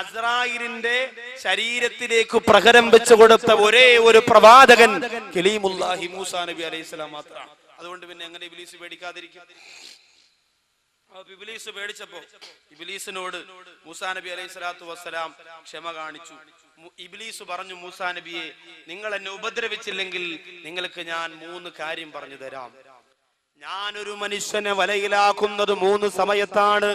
അസ്രായിലിന്റെ ശരീരത്തിലേക്ക് പ്രകരം വെച്ചു കൊടുത്ത ഒരേ ഒരു പ്രവാചകൻ കലീമുല്ലാഹി മൂസാ നബി അലൈഹി സ്വലാം മാത്രമാണ് അതുകൊണ്ട് പിന്നെ എങ്ങനെ ഇബിലീസ് പേടിക്കാതിരിക്കും? ഇബിലീസ് പേടിച്ചപ്പോ ഇബിലീസിനോട് മൂസാ നബി അലൈഹി സ്വലാത്തു വസ്സലാം ക്ഷമ കാണിച്ചു. ഇബിലീസ് പറഞ്ഞു മൂസാ നബിയെ നിങ്ങൾ എന്നെ ഉപദ്രവിച്ചില്ലെങ്കിൽ നിങ്ങൾക്ക് ഞാൻ മൂന്ന് കാര്യം പറഞ്ഞു തരാം. ഞാനൊരു മനുഷ്യനെ വലയിലാക്കുന്നത് മൂന്ന് സമയത്താണ്.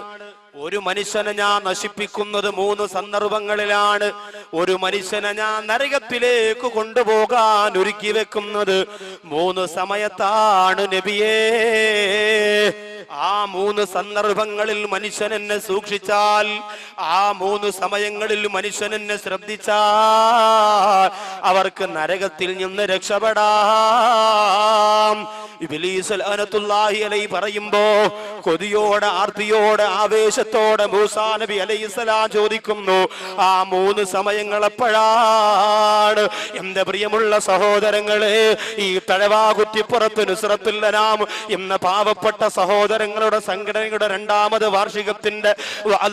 ഒരു മനുഷ്യനെ ഞാൻ നശിപ്പിക്കുന്നത് മൂന്ന് സന്ദർഭങ്ങളിലാണ്. ഒരു മനുഷ്യനെ ഞാൻ നരകത്തിലേക്ക് കൊണ്ടുപോകാൻ ഒരുക്കി വെക്കുന്നത് മൂന്ന് സമയത്താണ് നബിയേ. ആ മൂന്ന് സന്ദർഭങ്ങളിൽ മനുഷ്യൻ എന്നെ സൂക്ഷിച്ചാൽ ആ മൂന്ന് സമയങ്ങളിൽ മനുഷ്യൻ എന്നെ ശ്രദ്ധിച്ചാൽ അവർക്ക് നരകത്തിൽ നിന്ന് രക്ഷപ്പെടാം. അലൈഹി പറയുമ്പോ കൊതിയോടെ ആർത്തിയോടെ ആവേശത്തോടെ മൂസാ നബി അലൈഹിസ്സലാം ചോദിക്കുന്നു ആ മൂന്ന് സമയങ്ങൾ എപ്പോഴാണ് എന്റെ പ്രിയമുള്ള സഹോദരങ്ങളെ ഈ തഴവാകുറ്റിപ്പുറത്ത് നുസ്രത്തുല്ലനാം എന്ന പാവപ്പെട്ട സഹോദരങ്ങളുടെ സംഘടനയുടെ രണ്ടാമത് വാർഷികത്തിന്റെ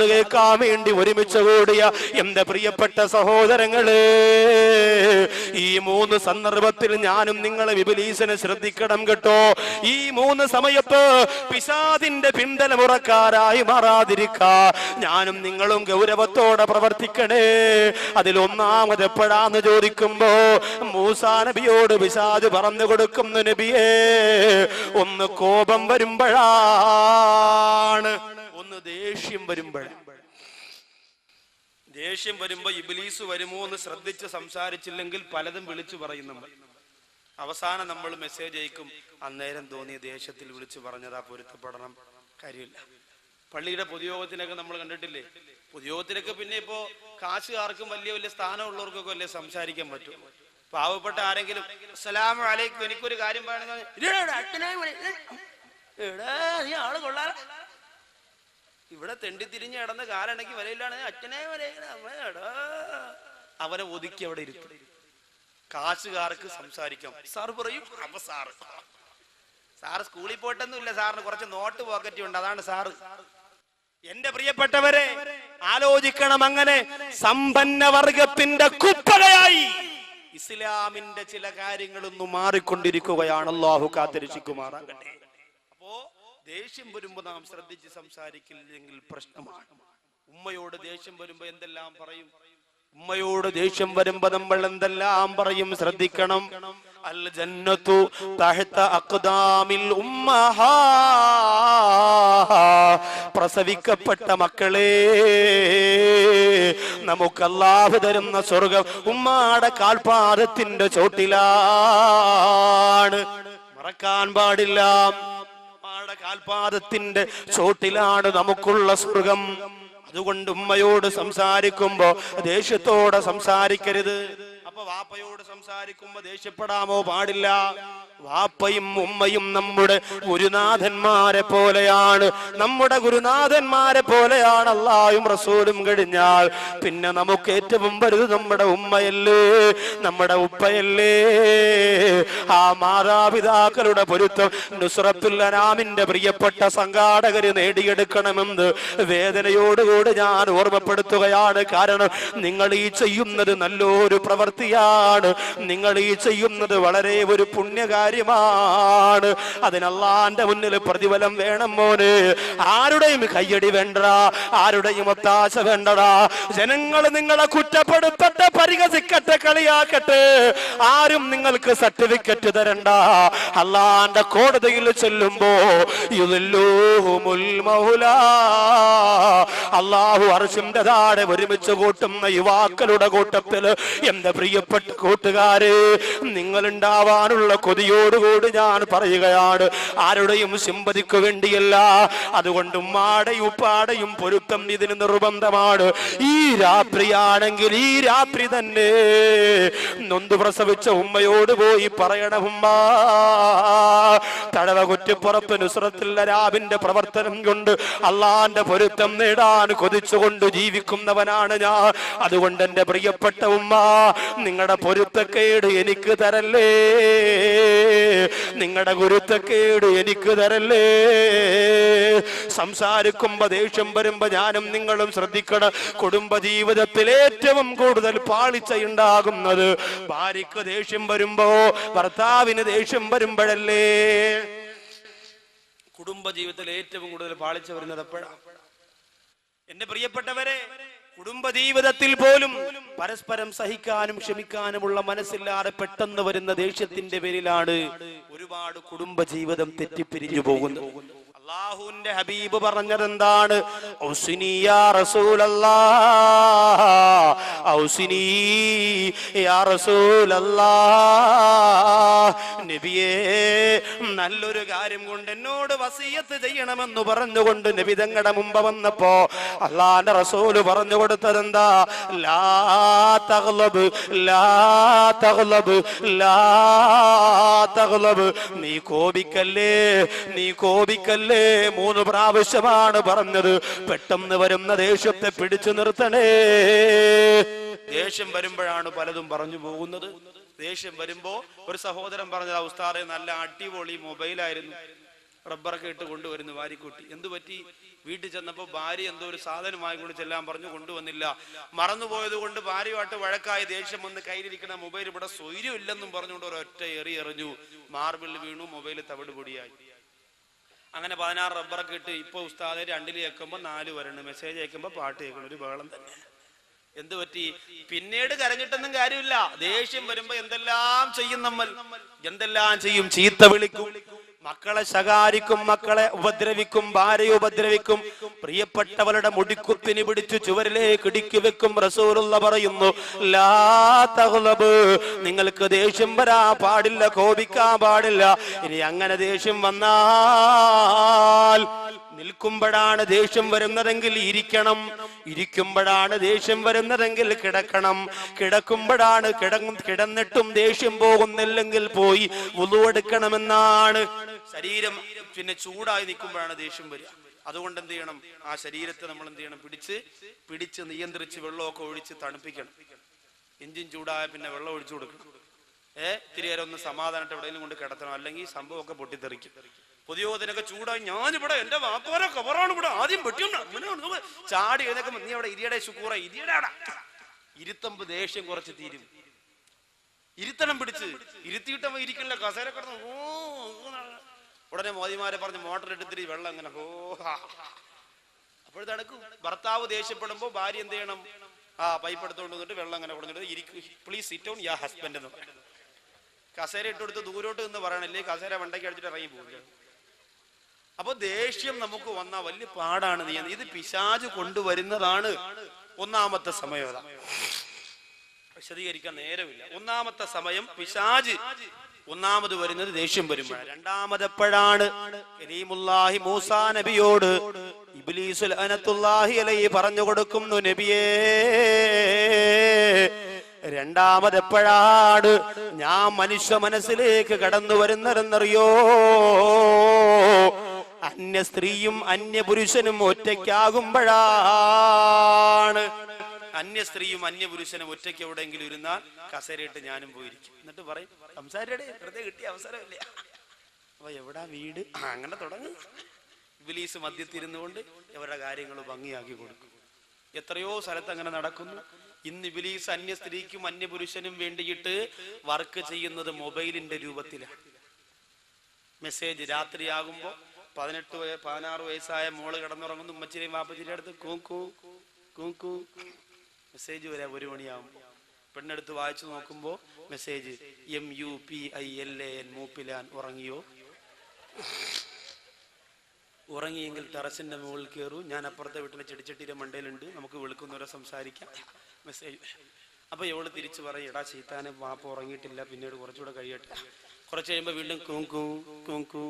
കേൾക്കാൻ വേണ്ടി ഒരുമിച്ച് കൂടിയ എന്റെ പ്രിയപ്പെട്ട സഹോദരങ്ങളെ ഈ മൂന്ന് സന്ദർഭത്തിൽ ഞാനും നിങ്ങളെ വിപുലീസിനെ ശ്രദ്ധിക്കണം കേട്ടോ. ഈ മൂന്ന് സമയത്ത് പിശാദിന്റെ പിന്തലമുറക്കാരായി മാറാതിരിക്ക. ഞാനും നിങ്ങളും ഗൗരവത്തോടെ പ്രവർത്തിക്കണേ. അതിൽ ഒന്നാമത് എപ്പോഴാന്ന് ചോദിക്കുമ്പോ മൂസാ നബിയോട് പിശാദ് പറഞ്ഞു കൊടുക്കുന്നു നബിയേ. ഒന്ന് കോപം വരുമ്പോഴാണ് ഒന്ന് ദേഷ്യം വരുമ്പോഴാണ് ദേഷ്യം വരുമ്പോ ഇബിലീസ് വരുമോ എന്ന് ശ്രദ്ധിച്ച് സംസാരിച്ചില്ലെങ്കിൽ പലതും വിളിച്ചു പറയും നമ്മൾ അവസാനം നമ്മൾ മെസ്സേജ് അയക്കും. അന്നേരം തോന്നിയ ദേഷ്യത്തിൽ വിളിച്ചു പറഞ്ഞതാ പൊരുത്തപ്പെടണം. കാര്യമില്ല. പള്ളിയുടെ പൊതുയോഗത്തിനൊക്കെ നമ്മൾ കണ്ടിട്ടില്ലേ? പൊതുയോഗത്തിനൊക്കെ പിന്നെ ഇപ്പോ കാശുകാർക്കും വലിയ വലിയ സ്ഥാനമുള്ളവർക്കൊക്കെ അല്ലേ സംസാരിക്കാൻ പറ്റും. പാവപ്പെട്ട ആരെങ്കിലും അസ്സലാമു അലൈക്കും എനിക്കൊരു കാര്യം നീ ആൾ കൊള്ളാല. ഇവിടെ തെണ്ടി തിരിഞ്ഞ് കിടന്ന് കാലണക്കി വരയിലാണ് അച്ഛനെ വരയിലാണ് അവരെ ഒതുക്കി അവിടെ ഇരുത്തും. കാശുകാർക്ക് സംസാരിക്കാം. സാർ പറയും. അപ്പൊ സാറ്. സാറ് സ്കൂളിൽ സാറിന്. കുറച്ച് നോട്ട് പോക്കറ്റ് ഉണ്ട്. അതാണ് സാറ്. എന്റെ പ്രിയപ്പെട്ടവരെ ആലോചിക്കണം അങ്ങനെ. സമ്പന്ന വർഗത്തിന്റെ കുപ്പകയായി. ഇസ്ലാമിന്റെ ചില കാര്യങ്ങളൊന്നും മാറിക്കൊണ്ടിരിക്കുകയാണ്. അള്ളാഹു കാത്തിരക്ഷിക്കുമാറാകട്ടെ. അപ്പോ ദേഷ്യം വരുമ്പോ നാം ശ്രദ്ധിച്ച് സംസാരിക്കില്ലെങ്കിൽ പ്രശ്നമാണ്. ഉമ്മയോട് ദേഷ്യം വരുമ്പോ എന്തെല്ലാം പറയും? ഉമ്മയോട് ദേഷ്യം വരുമ്പോ നമ്മൾ എന്തെല്ലാം പറയും? ശ്രദ്ധിക്കണം. അൽ ജന്നത്തു തഹത്ത അഖ്ദാമിൽ ഉമ്മഹാ. പ്രസവിക്കപ്പെട്ട മക്കളെ നമുക്ക് അല്ലാഹു തരുന്ന സ്വർഗം ഉമ്മാടെ കാൽപാദത്തിന്റെ ചോട്ടിലാണ്. മറക്കാൻ പാടില്ല. ഉമ്മാടെ കാൽപാദത്തിന്റെ ചോട്ടിലാണ് നമുക്കുള്ള സ്വർഗം. അതുകൊണ്ട് ഉമ്മയോട് സംസാരിക്കുമ്പോ ദേഷ്യത്തോടെ സംസാരിക്കരുത്. അപ്പൊ വാപ്പയോട് സംസാരിക്കുമ്പോ ദേഷ്യപ്പെടാമോ പാടില്ല. വാപ്പയും ഉമ്മയും നമ്മുടെ ഗുരുനാഥന്മാരെ പോലെയാണ്. നമ്മുടെ ഗുരുനാഥന്മാരെ പോലെയാണ് അള്ളാഹും റസൂലും കഴിഞ്ഞാൽ. പിന്നെ നമുക്ക് ഏറ്റവും വലുത് നമ്മുടെ ഉമ്മയല്ലേ? നമ്മുടെ ഉപ്പയല്ലേ? ആ മാതാപിതാക്കളുടെ പൊരുത്തം നുസ്രത്തുല്ലനാമിന്റെ പ്രിയപ്പെട്ട സംഘാടകര് നേടിയെടുക്കണമെന്ന് വേദനയോടുകൂടി ഞാൻ ഓർമ്മപ്പെടുത്തുകയാണ്. കാരണം നിങ്ങൾ ഈ ചെയ്യുന്നത് നല്ലൊരു പ്രവൃത്തിയാണ് നിങ്ങൾ ഈ ചെയ്യുന്നത് വളരെ ഒരു പുണ്യകാര്യമാണ്. അതിനല്ലാന്റെ മുന്നിൽ പ്രതിഫലം വേണം മോന്. ആരുടെയും കയ്യടി വേണ്ടടാ. ആരുടെയും ഒത്താശ വേണ്ടടാ. ജനങ്ങൾ നിങ്ങളെ കുറ്റപ്പെടുത്തട്ടെ പരിഹസിക്കട്ടെ കളിയാക്കട്ടെ. ആരും നിങ്ങൾക്ക് സർട്ടിഫിക്കറ്റ് തരണ്ട. അല്ലാന്റെ കോടതിയിൽ ചെല്ലുമ്പോ. അള്ളാഹു അർഷിന്റെ താഴെ ഒരുമിച്ച് കൂട്ടുന്ന യുവാക്കളുടെ കൂട്ടത്തിൽ എന്റെ പ്രിയപ്പെട്ട കൂട്ടുകാരെ നിങ്ങൾ ഉണ്ടാവാനുള്ള കൊതിയോടുകൂടി ഞാൻ പറയുകയാണ്. ആരുടെയും സിമ്പതിക്ക് വേണ്ടിയല്ല. അതുകൊണ്ട് മാടയും പാടയും പൊരുത്തം ഇതിന് നിർബന്ധമാണ്. ഈ രാത്രിയാണെങ്കിൽ ഈ രാത്രി തന്നെ നൊന്തു പ്രസവിച്ച ഉമ്മയോട് പോയി പറയണം ഉമ്മ തടവ കുറ്റിപ്പുറത്ത് നുസ്രത്തുള്ള രാവിന്റെ പ്രവർത്തനം കൊണ്ട് അള്ളാന്റെ പൊരുത്തം നേടാൻ കൊതിച്ചുകൊണ്ട് ജീവിക്കുന്നവനാണ് ഞാൻ. അതുകൊണ്ട് എന്റെ പ്രിയപ്പെട്ട ഉമ്മ നിങ്ങളുടെ പൊരുത്തക്കേട് എനിക്ക് തരല്ലേ? നിങ്ങളുടെ ഗുരുത്തക്കേട് എനിക്ക് തരല്ലേ? സംസാരിക്കുമ്പോ ദേഷ്യം വരുമ്പോ ഞാനും നിങ്ങളും ശ്രദ്ധിക്കണം കുടുംബ ജീവിതത്തിൽ ഏറ്റവും കൂടുതൽ പാളിച്ച ഉണ്ടാകുന്നത് ഭാര്യക്ക് ദേഷ്യം വരുമ്പോ ഭർത്താവിന് ദേഷ്യം വരുമ്പോഴല്ലേ? കുടുംബ ജീവിതത്തിൽ ഏറ്റവും കൂടുതൽ പാളിച്ച വരുന്നത് എപ്പോഴാണ് എന്റെ പ്രിയപ്പെട്ടവരെ കുടുംബ ജീവിതത്തിൽ പോലും പരസ്പരം സഹിക്കാനും ക്ഷമിക്കാനുമുള്ള മനസ്സില്ലാതെ പെട്ടെന്ന് വരുന്ന ദേഷ്യത്തിന്റെ പേരിലാണ് ഒരുപാട് കുടുംബ ജീവിതം തെറ്റിപ്പിരിഞ്ഞു പോകുന്നത്. അള്ളാഹുവിന്റെ ഹബീബ് പറഞ്ഞത് എന്താണ് നബിയേ നല്ലൊരു കാര്യം കൊണ്ട് എന്നോട് വസീയത്ത് ചെയ്യണമെന്ന് പറഞ്ഞുകൊണ്ട് നബി തങ്ങളുടെ മുമ്പ് വന്നപ്പോ അള്ളാന്റെ റസൂൽ പറഞ്ഞു കൊടുത്തത് എന്താ ലാ തഗ്ലബ് ലാ തഗ്ലബ് ലാ തഗ്ലബ്. നീ കോപിക്കല്ലേ? നീ കോപിക്കല്ലേ? മൂന്ന് പ്രാവശ്യമാണ് പറഞ്ഞത്. പെട്ടെന്ന് വരുന്ന ദേഷ്യത്തെ പിടിച്ചു നിർത്തണേ. ദേഷ്യം വരുമ്പോഴാണ് പലതും പറഞ്ഞു പോകുന്നത്. ദേഷ്യം വരുമ്പോ ഒരു സഹോദരൻ പറഞ്ഞത് ഉസ്താദെ നല്ല അടിപൊളി മൊബൈലായിരുന്നു. റബ്ബറൊക്കെ ഇട്ട് കൊണ്ടുവരുന്നു വാരിക്കുട്ടി. എന്തു പറ്റി? വീട്ടിൽ ചെന്നപ്പോ ഭാര്യ എന്തോ ഒരു സാധനം വാങ്ങിക്കൊണ്ട് ചെല്ലാൻ പറഞ്ഞു കൊണ്ടുവന്നില്ല. മറന്നുപോയത് കൊണ്ട് ഭാര്യയുമായിട്ട് വഴക്കായി ദേഷ്യം വന്ന് കയ്യിലിരിക്കുന്ന മൊബൈൽ ഇവിടെ സ്വൈര്യമില്ലെന്നും പറഞ്ഞുകൊണ്ട് ഒരൊറ്റ എറി എറിഞ്ഞു. മാർബിൾ വീണു മൊബൈൽ തവിട് പൊടിയായി. അങ്ങനെ പതിനാറ് റബ്ബറൊക്കെ ഇട്ട് ഇപ്പൊ ഉസ്താദെ രണ്ടിൽ കേൾക്കുമ്പോ നാല് വരണം. മെസ്സേജ് അയക്കുമ്പോ പാട്ട് കേൾക്കണം. ഒരു ബഹളം തന്നെ. എന്ത് പറ്റി? പിന്നീട് കരഞ്ഞിട്ടൊന്നും കാര്യമില്ല. ദേഷ്യം വരുമ്പോ എന്തെല്ലാം ചെയ്യും നമ്മൾ? എന്തെല്ലാം ചെയ്യും? ചീത്ത വിളിക്കും. മക്കളെ ശകാരിക്കും മക്കളെ ഉപദ്രവിക്കും ഭാര്യയെ ഉപദ്രവിക്കും. പ്രിയപ്പെട്ടവരുടെ മുടിക്കുത്തിന് പിടിച്ചു ചുവരിലേക്ക് ഇടുക്കി വെക്കും റസൂലുള്ള പറയുന്നു ലാ തഗ്ലബ് നിങ്ങൾക്ക് ദേഷ്യം വരാ പാടില്ല കോപിക്കാൻ പാടില്ല. ഇനി അങ്ങനെ ദേഷ്യം വന്നാൽ നിൽക്കുമ്പോഴാണ് ദേഷ്യം വരുന്നതെങ്കിൽ ഇരിക്കണം. ഇരിക്കുമ്പോഴാണ് ദേഷ്യം വരുന്നതെങ്കിൽ കിടക്കണം. കിടക്കുമ്പോഴാണ് കിടങ്ങും കിടന്നിട്ടും ദേഷ്യം പോകുന്നില്ലെങ്കിൽ പോയി ഉളുവെടുക്കണമെന്നാണ് ശരീരം പിന്നെ ചൂടായി നിൽക്കുമ്പോഴാണ് ദേഷ്യം വരിക. അതുകൊണ്ട് എന്ത് ചെയ്യണം? ആ ശരീരത്തെ നമ്മൾ എന്ത് ചെയ്യണം? പിടിച്ച് പിടിച്ച് നിയന്ത്രിച്ച് വെള്ളമൊക്കെ ഒഴിച്ച് തണുപ്പിക്കണം. എഞ്ചിൻ ചൂടായ പിന്നെ വെള്ളം ഒഴിച്ചു കൊടുക്കണം. ഏ? ഇത്തിരി നേരം ഒന്ന് സമാധാനത്തെ എവിടെയെങ്കിലും കൊണ്ട് കിടത്തണം. അല്ലെങ്കിൽ സംഭവമൊക്കെ പൊട്ടിത്തെറിക്കും. പുതിയോതിനൊക്കെ ചൂടായി. ഞാനിവിടെ എന്റെ വാപ്പാരെ കവറാണ് ഇവിടെ. ആദ്യം പെട്ടിയുണ്ട് ചാടി എഴുന്നേക്കുമ്പോ നീ അവിടെ ഇരിയുടെ ശുക്കൂറ. ഇരിയുടെ ഇരുത്തമ്പ് ദേഷ്യം കുറച്ച് തീരും. ഇരുത്തണം പിടിച്ച്. ഇരുത്തിയിട്ടവ ഇരിക്കണില്ല. കസേര കിടന്ന് ഓ ഉടനെ മോദിമാരെ പറഞ്ഞ് മോട്ടർ എടുത്തിട്ട് വെള്ളം അങ്ങനെ ഹോ അപ്പോഴത്തടക്കും ഭർത്താവ് ദേഷ്യപ്പെടുമ്പോ ഭാര്യ എന്ത് ചെയ്യണം? ആ പൈപ്പ് എടുത്തുകൊണ്ട് വന്നിട്ട് വെള്ളം അങ്ങനെ കൊടുത്തിട്ട് ഇരിക്കും. Please sit on your husband എന്ന് പറയണം കസേര ഇട്ടെടുത്ത് ദൂരോട്ട് നിന്ന് പറയണല്ലേ കസേര വണ്ടയ്ക്ക് അടിച്ചിട്ട് ഇറങ്ങി പോകുക അപ്പൊ ദേഷ്യം നമുക്ക് വന്ന വലിയ പാടാണ് നീ ഇത് പിശാജ് കൊണ്ടുവരുന്നതാണ് ഒന്നാമത്തെ സമയം. വിശദീകരിക്കാൻ നേരമില്ല. ഒന്നാമത്തെ സമയം പിശാജ് ഒന്നാമത് വരുന്നത് ദേഷ്യം വരുമ്പോഴാണ് രണ്ടാമതെപ്പോഴാണ്? കരീമുല്ലാഹി മൂസാ നബിയോട് ഇബ്ലീസുൽ അനത്തുല്ലാഹി അലൈഹി പറഞ്ഞു കൊടുക്കുന്നു നബിയേ രണ്ടാമതെപ്പോഴാണ് ഞാൻ മനുഷ്യ മനസ്സിലേക്ക് കടന്നു വരുന്നതെന്നറിയോ? അന്യ സ്ത്രീയും അന്യ പുരുഷനും ഒറ്റയ്ക്കാകുമ്പോഴാണ് അന്യ സ്ത്രീയും അന്യ പുരുഷനും ഒറ്റയ്ക്ക് എവിടെയെങ്കിലും ഇരുന്നാൽ കസേരയിട്ട് ഞാനും പോയിരിക്കും. എന്നിട്ട് പറയും സംസാരിയുടെ വെറുതെ കിട്ടിയ അവസരമില്ല. അപ്പൊ എവിടാ വീട്? അങ്ങനെ തുടങ്ങും. ഇബിലീസ് മദ്യത്തിരുന്നുകൊണ്ട് അവരുടെ കാര്യങ്ങൾ ഭംഗിയാക്കി കൊടുക്കും. എത്രയോ സ്ഥലത്ത് അങ്ങനെ നടക്കുന്നു. ഇന്ന് ഇബിലീസ് അന്യ സ്ത്രീക്കും അന്യ പുരുഷനും വേണ്ടിയിട്ട് വർക്ക് ചെയ്യുന്നത് മൊബൈലിന്റെ രൂപത്തിലാണ്. മെസ്സേജ് രാത്രിയാകുമ്പോ പതിനെട്ട് പതിനാറ് വയസ്സായ മോൾ കിടന്നുറങ്ങുന്നു. ഉമ്മച്ചിരെയും വാപ്പച്ചിരി അടുത്ത് കൂക്കൂ കൂക്കൂ. മെസ്സേജ് വരെ ഒരു മണിയാവും. പെണ്ണെടുത്ത് വായിച്ചു നോക്കുമ്പോ message M U P I L A N മൂപ്പിലാൻ ഉറങ്ങിയോ? ഉറങ്ങിയെങ്കിൽ ടെറസിന്റെ മുകളിൽ കയറൂ ഞാൻ അപ്പുറത്തെ വീട്ടിലെ ചെടിച്ചട്ടിയുടെ മണ്ടയിലുണ്ട്. നമുക്ക് വിളിക്കുന്നവരെ സംസാരിക്കാം. മെസ്സേജ് അപ്പൊ എവൾ തിരിച്ചു പറയും എടാ ചീത്താനെ വാപ്പ ഉറങ്ങിയിട്ടില്ല. പിന്നീട് കുറച്ചുകൂടെ കഴിയട്ടെ. കുറച്ച് കഴിയുമ്പോ വീണ്ടും കൂങ്കൂ കൂങ്കൂ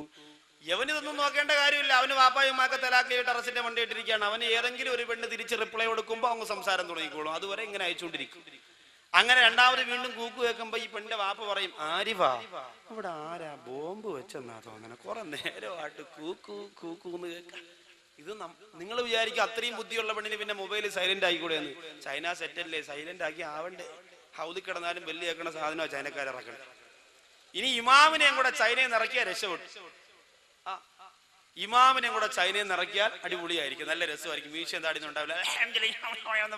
യവനിതൊന്നും നോക്കേണ്ട കാര്യമില്ല. അവന് വാപ്പായുമാക്കെ തലാക്കി ടെറസിന്റെ വണ്ടി ഇട്ടിരിക്കുകയാണ്. അവന് ഏതെങ്കിലും ഒരു പെണ്ണ് തിരിച്ച് റിപ്ലൈ കൊടുക്കുമ്പോൾ അങ്ങ് സംസാരം തുടങ്ങിക്കോളും. അതുവരെ ഇങ്ങനെ അയച്ചുകൊണ്ടിരിക്കും. അങ്ങനെ രണ്ടാമത് വീണ്ടും കൂക്കു വെക്കുമ്പോ ഈ പെണ്ണിന്റെ വാപ്പ പറയും ആരിവാ ഇവിടെ ആരാ? ബോംബ് വെച്ചെന്നാ തോന്നണേ. കുറെ നേരമായിട്ട് കൂക്കു കൂക്കൂന്ന് കേൾക്കാം. ഇത് നിങ്ങൾ വിചാരിക്കും അത്രയും ബുദ്ധിയുള്ള പെണ്ണിന് പിന്നെ മൊബൈൽ സൈലന്റ് ആയിക്കൂടെ എന്ന് ചൈന സെറ്റല്ലേ സൈലന്റ് ആക്കി ആവണ്ടേ. ഹൗതി കിടന്നാലും വെല്ലി സാധനമാണ് ചൈനക്കാരിറക്കണം ഇനി ഇമാമിനെയും കൂടെ ചൈനയിൽ നിന്ന് ഇറക്കിയാൽ രക്ഷപ്പെട്ടു. ആ ഇമാമിനെയും കൂടെ ചൈനയിൽ നിന്ന് ഇറക്കിയാൽ അടിപൊളിയായിരിക്കും. നല്ല രസമായിരിക്കും. മീശ എന്താടിയൊന്നും ഉണ്ടാവില്ല?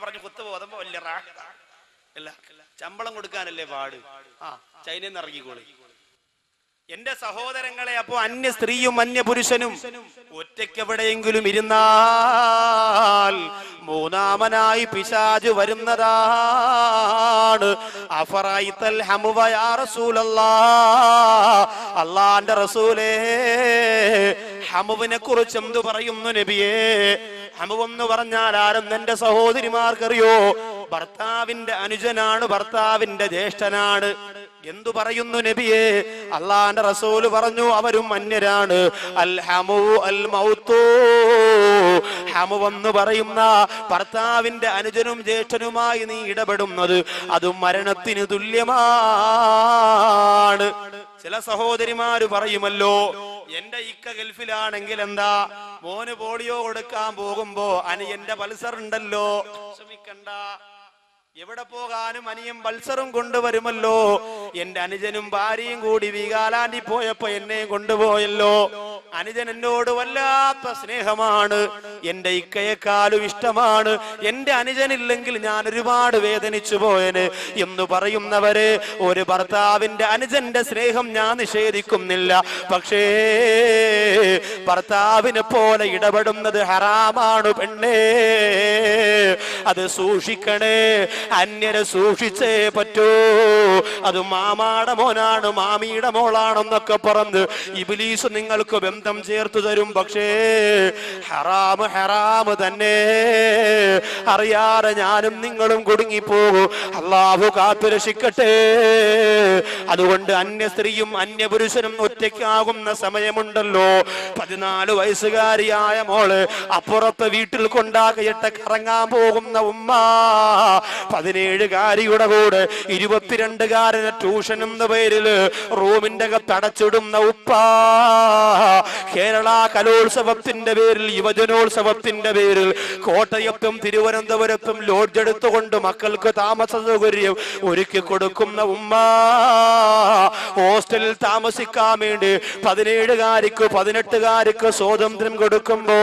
പറഞ്ഞ് കുത്തു പോകുമ്പോ വലിയ അല്ല ശമ്പളം കൊടുക്കാനല്ലേ പാട്. ആ ചൈനയിൽ നിന്ന് ഇറങ്ങിക്കോളി. എന്റെ സഹോദരങ്ങളെ അപ്പോ അന്യ സ്ത്രീയും അന്യ പുരുഷനും ഒറ്റയ്ക്കെവിടെയെങ്കിലും ഇരുന്നാൽ മൂന്നാമനായി പിശാജ് വരുന്നതാണ്. അള്ളാന്റെ റസൂലേ ഹമുവിനെ കുറിച്ച് എന്തു പറയുന്നു നബിയേ? ഹമുവെന്ന് പറഞ്ഞാൽ ആരും എന്റെ സഹോദരിമാർക്കറിയോ? ഭർത്താവിന്റെ അനുജനാണ് ഭർത്താവിന്റെ ജ്യേഷ്ഠനാണ്. എന്തു പറയുന്നു നബിയെ? അള്ളാന്റെ റസൂൽ പറഞ്ഞു അവരും അന്യരാണ്. അൽ ഹമു അൽ മൗത്തൂ ഹമു എന്ന് പറയുന്ന ഭർത്താവിന്റെ അനുജനും ജ്യേഷ്ഠനുമായി നീ ഇടപെടുന്നത് അത് മരണത്തിന് തുല്യമാണ്. ചില സഹോദരിമാര് പറയുമല്ലോ എന്റെ ഇക്ക ഗൾഫിലാണെങ്കിൽ എന്താ? മോന് പോളിയോ കൊടുക്കാൻ പോകുമ്പോ അനി എന്റെ പൾസർ ഉണ്ടല്ലോ. ശ്രമിക്കണ്ട എവിടെ പോകാനും അനിയും ബൾസറും കൊണ്ടുവരുമല്ലോ. എന്റെ അനുജനും ഭാര്യയും കൂടി വീകാലാൻഡി പോയപ്പോ എന്നെയും കൊണ്ടുപോയല്ലോ. അനുജൻ എന്നോട് വല്ലാത്ത സ്നേഹമാണ്. എന്റെ ഇക്കയെക്കാളും ഇഷ്ടമാണ്. എന്റെ അനുജനില്ലെങ്കിൽ ഞാൻ ഒരുപാട് വേദനിച്ചു പോയന്. എന്ന് പറയുന്നവര് ഒരു ഭർത്താവിന്റെ അനുജന്റെ സ്നേഹം ഞാൻ നിഷേധിക്കുന്നില്ല. പക്ഷേ ഭർത്താവിനെ പോലെ ഇടപെടുന്നത് ഹറാമാണ് പെണ്ണേ. അത് സൂക്ഷിക്കണേ. അന്യരെ സൂക്ഷിച്ചേ പറ്റൂ. അത് മാമാടെ മോനാണ് മാമിയുടെ മോളാണെന്നൊക്കെ പറഞ്ഞ് ഇബിലീസ് നിങ്ങൾക്ക് ബന്ധം ചേർത്ത് തരും പക്ഷേ ഹറാമ് ഹറാമ് തന്നെ. അറിയാതെ ഞാനും നിങ്ങളും കുടുങ്ങിപ്പോകൂ. അള്ളാഹു കാത്തു രക്ഷിക്കട്ടെ. അതുകൊണ്ട് അന്യ സ്ത്രീയും അന്യ പുരുഷനും ഒറ്റയ്ക്കാകുന്ന സമയമുണ്ടല്ലോ. പതിനാല് വയസ്സുകാരിയായ മോൾ അപ്പുറത്തെ വീട്ടിൽ കൊണ്ടാകയിട്ട് കറങ്ങാൻ പോകുന്ന ഉമ്മ. പതിനേഴുകാരിയുടെ കൂടെ ഇരുപത്തിരണ്ടുകാരന് ട്യൂഷൻ എന്ന പേരിൽ റൂമിന്റെ അകത്ത് അടച്ചിടുന്ന ഉപ്പ. കേരള കലോത്സവത്തിന്റെ പേരിൽ യുവജനോത്സവത്തിന്റെ പേരിൽ കോട്ടയത്തും തിരുവനന്തപുരത്തും ലോഡ്ജ് എടുത്തുകൊണ്ട് മക്കൾക്ക് താമസ സൗകര്യം ഒരുക്കി കൊടുക്കുന്ന ഉമ്മ. ഹോസ്റ്റലിൽ താമസിക്കാൻ വേണ്ടി പതിനേഴുകാരിക്ക് പതിനെട്ടുകാരിക്ക് സ്വാതന്ത്ര്യം കൊടുക്കുമ്പോ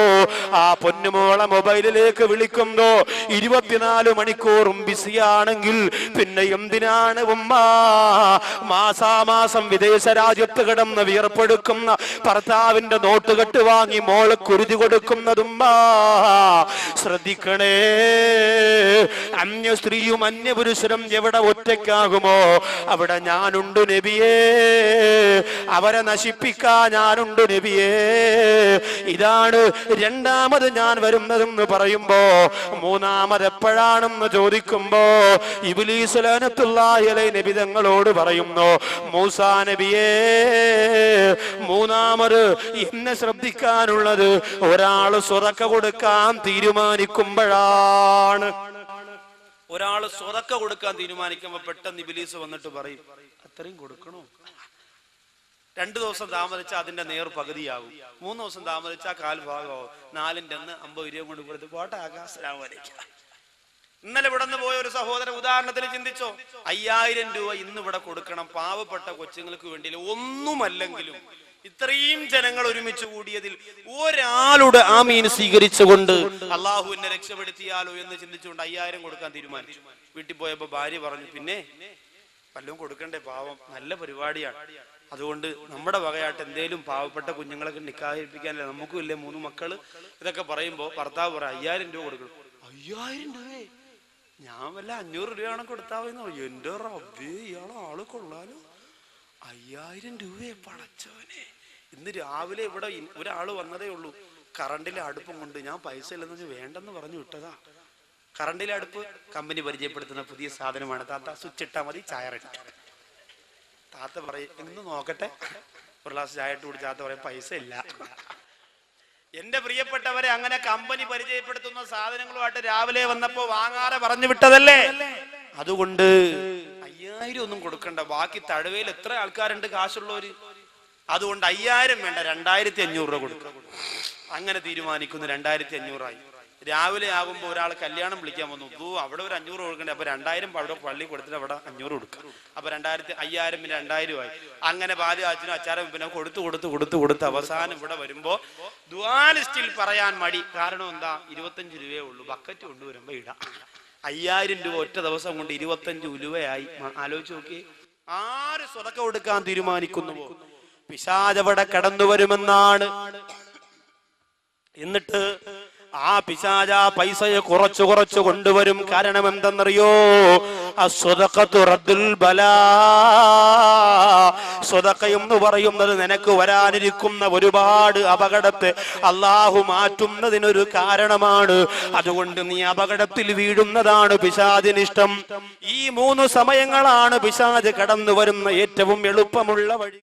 ആ പൊന്നുമോളെ മൊബൈലിലേക്ക് വിളിക്കുമ്പോ ഇരുപത്തിനാല് മണിക്കൂറും ബിസിയാണെങ്കിൽ പിന്നെ എന്തിനാണ് ഉമ്മ? മാസാമാസം വിദേശ രാജ്യത്ത് കിടന്ന് വിയർപ്പെടുക്കുന്ന ഭർത്താവിന്റെ നോട്ടുകെട്ട് വാങ്ങി മോളെ കുരുതി കൊടുക്കുന്നതും ശ്രദ്ധിക്കണേ. അന്യ സ്ത്രീയും അന്യ പുരുഷനും എവിടെ ഒറ്റയ്ക്കാകുമോ? അവിടെ ഞാനുണ്ട് നബിയേ. അവരെ നശിപ്പിക്കാൻ ഞാനുണ്ട് നബിയേ. ഇതാണ് രണ്ടാമത് ഞാൻ വരുന്നതെന്ന് പറയുമ്പോ മൂന്നാമത് എപ്പോഴാണെന്ന് ചോദിക്കുമ്പോ ഇബിലീസുലാനത്തുള്ളാഹി നബി തങ്ങളോട് പറയുന്നു മൂസാ നബിയേ മൂന്നാമത് എന്നെ ശ്രദ്ധിക്കാനുള്ളത് ഒരാൾ സുറക്ക കൊടുക്കാൻ തീരുമാനിക്കുമ്പോഴാണ്. ഒരാൾ സ്വതക്ക കൊടുക്കാൻ തീരുമാനിക്കുമ്പോ പെട്ടെന്ന് ഇബിലീസ് വന്നിട്ട് പറയും അത്രയും കൊടുക്കണോ? രണ്ടു ദിവസം താമസിച്ചാൽ അതിന്റെ നേർ പകുതിയാകും മൂന്ന് ദിവസം താമസിച്ചാൽ കാൽ ഭാഗമാവും. നാലിന്റെ അന്ന് അമ്പത് രൂപ കൊണ്ട് കൊടുത്ത് പോട്ടെ ആകാശരാമലേക്കാം ഇന്നലെ ഇവിടെ നിന്ന് പോയ ഒരു സഹോദരൻ ഉദാഹരണത്തിന് ചിന്തിച്ചോ? അയ്യായിരം രൂപ ഇന്ന് ഇവിടെ കൊടുക്കണം. പാവപ്പെട്ട കൊച്ചുങ്ങൾക്ക് വേണ്ടിയില്ല. ഒന്നുമല്ലെങ്കിലും ഇത്രയും ജനങ്ങൾ ഒരുമിച്ച് കൂടിയതിൽ ഒരാളുടെ ആ മീൻ സ്വീകരിച്ചുകൊണ്ട് അള്ളാഹു എന്നെ രക്ഷപ്പെടുത്തിയാലോ എന്ന് ചിന്തിച്ചുകൊണ്ട് അയ്യായിരം കൊടുക്കാൻ തീരുമാനിച്ചു. വീട്ടിൽ പോയപ്പോ ഭാര്യ പറഞ്ഞു പിന്നെ വല്ലതും കൊടുക്കണ്ടേ പാവം നല്ല പരിപാടിയാണ്. അതുകൊണ്ട് നമ്മുടെ വകയായിട്ട് എന്തേലും പാവപ്പെട്ട കുഞ്ഞുങ്ങളൊക്കെ നിക്കാഹിപ്പിക്കാനല്ലേ നമുക്കും ഇല്ലേ മൂന്ന് മക്കൾ? ഇതൊക്കെ പറയുമ്പോ ഭർത്താവ് പറ അയ്യായിരം രൂപ കൊടുക്കണം. അയ്യായിരം രൂപേ? ഞാൻ വല്ല അഞ്ഞൂറ് രൂപയാണ് കൊടുത്താവുന്നോ എന്റെ റബ്ബേ ഇയാളെ ആൾ കൊള്ളാലോ. അയ്യായിരം രൂപയെ പടച്ചവനെ. ഇന്ന് രാവിലെ ഇവിടെ ഒരാൾ വന്നതേ ഉള്ളൂ. കറണ്ടിലെ അടുപ്പം കൊണ്ട് ഞാൻ പൈസ ഇല്ലെന്ന് വേണ്ടെന്ന് പറഞ്ഞു വിട്ടതാ. കറണ്ടിലെ അടുപ്പ് കമ്പനി പരിചയപ്പെടുത്തുന്ന പുതിയ സാധനമാണ്. താത്ത സ്വിച്ച് ഇട്ടാ മതി ചായ താത്ത പറയും ഇന്ന് നോക്കട്ടെ. ഒരു ഗ്ലാസ് ചായ ഇട്ട് കുടിച്ച് താത്ത പറയും പൈസ ഇല്ല. എന്റെ പ്രിയപ്പെട്ടവരെ അങ്ങനെ കമ്പനി പരിചയപ്പെടുത്തുന്ന സാധനങ്ങളുമായിട്ട് രാവിലെ വന്നപ്പോ വാങ്ങാറെ പറഞ്ഞു വിട്ടതല്ലേ? അതുകൊണ്ട് അയ്യായിരം ഒന്നും കൊടുക്കണ്ട. ബാക്കി തഴവയിൽ എത്ര ആൾക്കാരുണ്ട് കാശുള്ളവര്? അതുകൊണ്ട് അയ്യായിരം വേണ്ട രണ്ടായിരത്തി അഞ്ഞൂറ് രൂപ കൊടുക്കും. അങ്ങനെ തീരുമാനിക്കുന്നു രണ്ടായിരത്തി അഞ്ഞൂറായി രാവിലെ ആകുമ്പോൾ ഒരാൾ കല്യാണം വിളിക്കാൻ വന്നു ഓ അവിടെ ഒരു അഞ്ഞൂറ് കൊടുക്കണ്ടേ അപ്പൊ രണ്ടായിരം അവിടെ പള്ളി കൊടുത്തിട്ട് അവിടെ അഞ്ഞൂറ് കൊടുക്കുക അപ്പൊ രണ്ടായിരത്തി അയ്യായിരം പിന്നെ രണ്ടായിരം ആയി. അങ്ങനെ ബാല്യ അച്ഛനും അച്ചാരം പിന്നെ കൊടുത്തു കൊടുത്ത് കൊടുത്ത് കൊടുത്ത് അവസാനം ഇവിടെ വരുമ്പോ ദ്വാലിസ്റ്റിൽ പറയാൻ മടി. കാരണം എന്താ? ഇരുപത്തഞ്ച് രൂപയേ ഉള്ളൂ ബക്കറ്റ് കൊണ്ടുവരുമ്പോ ഇടാം. അയ്യായിരം രൂപ ഒറ്റ ദിവസം കൊണ്ട് ഇരുപത്തഞ്ച് ഉലുവയായി. ആലോചിച്ച് നോക്കി ആര് സ്വതക്ക കൊടുക്കാൻ തീരുമാനിക്കുന്നുവോ പിശാചവിടെ കടന്നു വരുമെന്നാണ്. എന്നിട്ട് ആ പിശാച പൈസയെ കുറച്ചു കുറച്ചു കൊണ്ടുവരും. കാരണം എന്തെന്നറിയോ? എന്ന് പറയുന്നത് നിനക്ക് വരാനിരിക്കുന്ന ഒരുപാട് അപകടത്തെ അള്ളാഹു മാറ്റുന്നതിനൊരു കാരണമാണ്. അതുകൊണ്ട് നീ അപകടത്തിൽ വീഴുന്നതാണ് പിശാചിനിഷ്ടം ഈ മൂന്ന് സമയങ്ങളാണ് പിശാജ് കടന്നു വരുന്ന ഏറ്റവും എളുപ്പമുള്ള വഴി.